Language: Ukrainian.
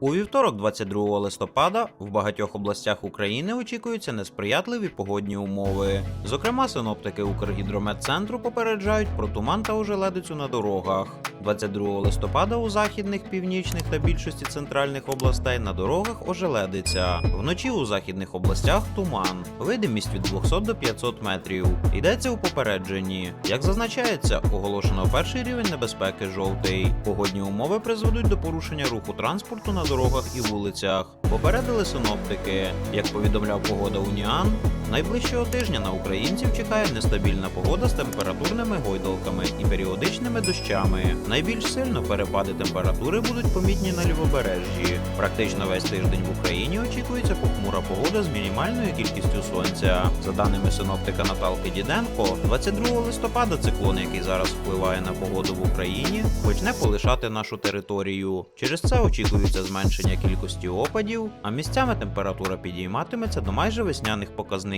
У вівторок, 22 листопада, в багатьох областях України очікуються несприятливі погодні умови. Зокрема, синоптики Укргідрометцентру попереджають про туман та ожеледицю на дорогах. 22 листопада у західних, північних та більшості центральних областей на дорогах ожеледиться. Вночі у західних областях туман. Видимість від 200 до 500 метрів. Йдеться у попередженні. Як зазначається, оголошено перший рівень небезпеки жовтий. Погодні умови призведуть до порушення руху транспорту на дорогах і вулицях. Попередили синоптики. Як повідомляв погода Уніан, найближчого тижня на українців чекає нестабільна погода з температурними гойдалками і періодичними дощами. Найбільш сильно перепади температури будуть помітні на лівобережжі. Практично весь тиждень в Україні очікується похмура погода з мінімальною кількістю сонця. За даними синоптика Наталки Діденко, 22 листопада циклон, який зараз впливає на погоду в Україні, почне полишати нашу територію. Через це очікується зменшення кількості опадів, а місцями температура підійматиметься до майже весняних показників.